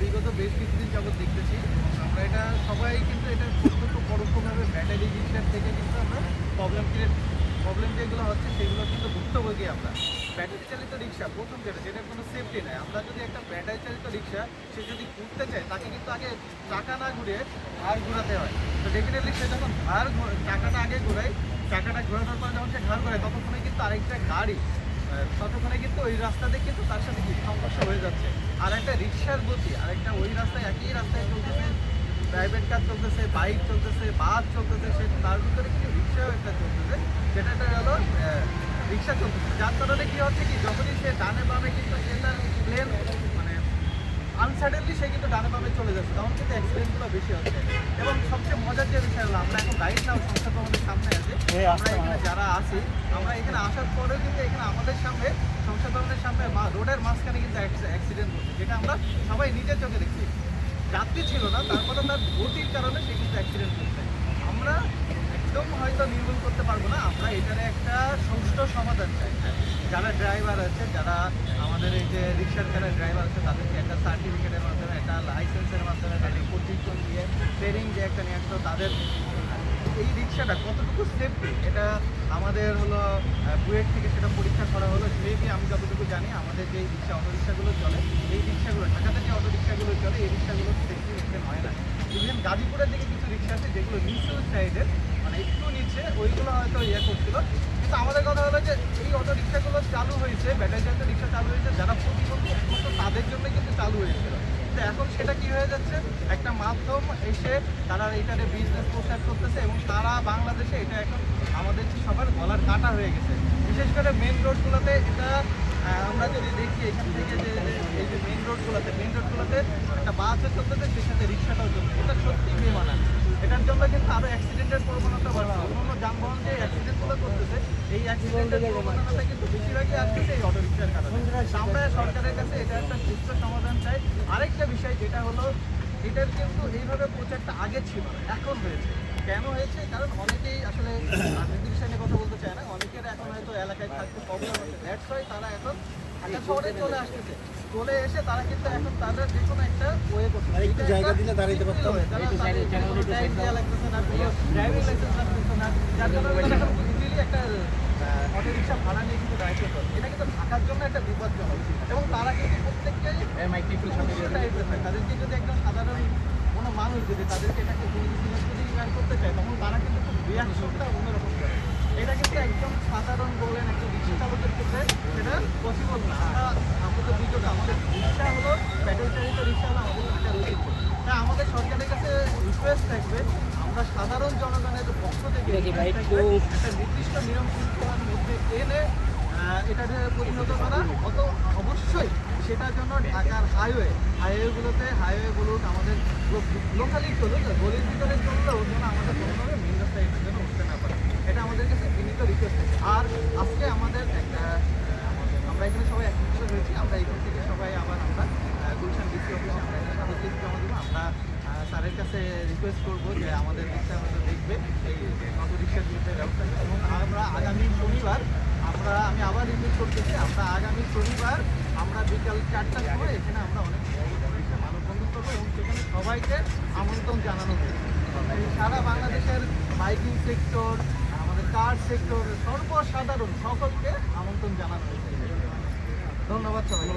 বিগত বেশ কিছুদিন যাবত দেখতেছি। আমরা এটা সবাই কিন্তু এটা প্রত্যক্ষ পরোক্ষভাবে ব্যাটারি রিক্সার থেকে কিন্তু আমরা প্রবলেম ক্রিয়েট প্রবলেম যেগুলো হচ্ছে সেগুলো কিন্তু ভুক্তভোগী আমরা ব্যাটারি চালিত রিক্সা প্রথম যেটা, যেটার কোনো সেফটি নাই। আমরা যদি একটা ব্যাটারি চালিত রিক্সা সে যদি ঘুরতে চায়, তাকে কিন্তু আগে চাকা না ঘুরে ঘাড় ঘোরাতে হয়। তো ডেফিনেটলি সে যখন ঘাড় চাকাটা আগে ঘোরায়, চাকাটা ঘোরানোর পর যখন সে ঘাড় ঘোরায় ততক্ষণে কিন্তু আরেকটা গাড়ি ততক্ষণে কিন্তু ওই রাস্তাতে কিন্তু তার সাথে কি সংঘর্ষ হয়ে যাচ্ছে। আর একটা রিক্সার গতি, আর একটা ওই রাস্তায় একই রাস্তায় চলতেছে প্রাইভেট কার চলতেছে বাইক চলতেছে বাস চলতেছে, সে তার ভিতরে কিন্তু রিক্সাও একটা চলতেছে। যেটা হলো রিক্সা চলতেছে। যার কারণে কি হচ্ছে কি, যখনই সে ডানে বামে কিন্তু আনসাডেনলি সে কিন্তু ডানে বামে চলে যাচ্ছে তখন কিন্তু অ্যাক্সিডেন্টগুলো বেশি হচ্ছে। এবং সবচেয়ে মজার যে বিষয় হলো আমরা এখন গাইড নাও সংসদ আমাদের সামনে আছে। আমরা এখানে যারা আছি আমরা এখানে আসার পরেও কিন্তু এখানে আমাদের সামনে সংসদ ভবনের সামনে রোডের মাঝখানে কিন্তু অ্যাক্সিডেন্ট হচ্ছে যেটা আমরা সবাই নিজের চোখে দেখছি। যাত্রী ছিল না তারপরে তার গতির কারণে সে কিন্তু অ্যাক্সিডেন্ট করছে আমরা একদম হয়তো নির্মূল করতে পারব না আমরা এটার একটা সুষ্ঠু সমাধান চাই। যারা ড্রাইভার আছে যারা আমাদের এই যে রিক্সার যারা ড্রাইভার আছে, তাদেরকে একটা সার্টিফিকেটের মাধ্যমে, একটা লাইসেন্সের মাধ্যমে তাদের প্রশিক্ষণ দিয়ে ট্রেনিং যে একটা নিয়ে আসতো তাদের এই রিক্সাটা কতটুকু সেফটি এটা আমাদের হলো বুয়েট থেকে সেটা পরীক্ষা করা হলো। মেবি আমি যতটুকু জানি, আমাদের যে রিক্সা অটো রিক্সাগুলো চলে, এই রিক্সাগুলো ঢাকাতে যে অটো রিক্সাগুলো চলে, এই রিক্সাগুলো সেফটি মেনটেন হয় না। ইভেন গাজীপুরের দিকে কিছু রিক্সা আছে, যেগুলো নিচু সাইডের নিচে ওইগুলো হয়তো ইয়ে করছিল। কিন্তু আমাদের কথা হলো যে এই অটো রিক্সাগুলো চালু হয়েছে ব্যাটারি চালিত রিক্সা চালু হয়েছে, যারা প্রতিবন্ধী একমাত্র তাদের জন্য কিন্তু চালু হয়েছিল। তো এখন সেটা কি হয়ে যাচ্ছে? একটা মাধ্যম এসে তারা এটাতে বিজনেস প্রচার করতেছে এবং তারা বাংলাদেশে এটা এখন আমাদের সবার গলার কাটা হয়ে গেছে। বিশেষ করে মেন রোডগুলোতে এটা আমরা যদি দেখি এখান থেকে যে এই যে মেন রোডগুলোতে মেন রোডগুলোতে একটা বাসও চলতেছে সেই সাথে রিক্সাটাও চলছে। এটা সত্যি বেমানা এটার জন্য কিন্তু আরও অ্যাক্সিডেন্টের প্রবণতা বাড়ছে। অন্যান্য যানবাহন যে অ্যাক্সিডেন্টগুলো করতেছে, এই অ্যাক্সিডেন্টের প্রবণতা কিন্তু বেশিরভাগই আসতেছে এই অটো রিক্সার কারণে। আমরা সরকারের কাছে এটা একটা সুস্থ সমাধান চাই। আরেকটা বিষয় যেটা হলো, এটার কিন্তু এইভাবে প্রচারটা আগে ছিল এখন হয়েছে। কেন হয়েছে? কারণ অনেকেই আসলে রাজনীতির বিষয় কথা বলতে চায় না। অনেকের এখন হয়তো এলাকায় থাকতে প্রবলেম হচ্ছে দ্যাটস ওয়াই তারা এখন ঢাকা শহরে চলে আসতেছে। চলে এসে তারা কিন্তু এখন তাদের যে কোনো একটা ওয়ে করছে। আর একটু এটা জায়গা দিলে দাঁড়াইতে পারতাম। লাগতেছে না, কোনো লাগতেছে না, যার কারণে তারা একটা অটো রিক্সা ভাড়া নিয়ে কিন্তু দায়িত্ব করে এটা কিন্তু ঢাকার জন্য একটা বিপজ্জনক। এবং তারা কিন্তু প্রত্যেককেই। টাইপের হয় তাদেরকে যদি একজন সাধারণ কোনো মানুষ যদি তাদেরকে এটাকে করতে চায় তখন তারা কিন্তু রিয়াকশনটা অন্যরকম এটা কিন্তু একদম সাধারণ বলেন একজন রিক্সা চালকের ক্ষেত্রে সেটা পসিবল না। আমাদের ভিডিওটা আমাদের রিক্সা হলো প্যাডেল চালিত রিক্সা হলো আমাদের একটা আমাদের সরকারের কাছে রিকোয়েস্ট থাকবে আমরা সাধারণ জনগণের পক্ষ থেকে একটু- একটা নির্দিষ্ট নিয়ম শৃঙ্খলার মধ্যে এনে এটাকে পরিণত করা। অত অবশ্যই সেটার জন্য ঢাকার হাইওয়ে হাইওয়েগুলোতে হাইওয়ে বলুন আমাদের লোকালি চলুক গলির ভিতরে চললেও যেন আমাদের কোনোভাবে মেন রাস্তায় এটার জন্য উঠতে না পারে এটা আমাদের কাছে বিনীত রিকোয়েস্ট আর আজকে আমাদের একটা আহ, আমরা এখানে সবাই একত্রিত হয়েছি আমরা এখান থেকে সবাই আবার আমরা আহ, গুলশান ডিসি অফিসে আমরা একটা কাগজ জমা দেবো আমরা আহ, স্যারের কাছে রিকোয়েস্ট করব যে আমাদের রিক্সা হয়তো দেখবে, এই অটো রিক্সার বিরুদ্ধে ব্যবস্থা এবং আমরা আগামী শনিবার, আমরা, আমি আবার রিপিট করতেছি, আমরা আগামী শনিবার, আমরা বিকাল চারটার সময় এখানে আমরা অনেক একটা মানববন্ধন করব এবং সেখানে সবাইকে আমন্ত্রণ জানানো হয়েছে সারা বাংলাদেশের বাইকিং সেক্টর, আমাদের কার সেক্টর, সর্বসাধারণ সকলকে আমন্ত্রণ জানানো হয়েছে ধন্যবাদ সবাই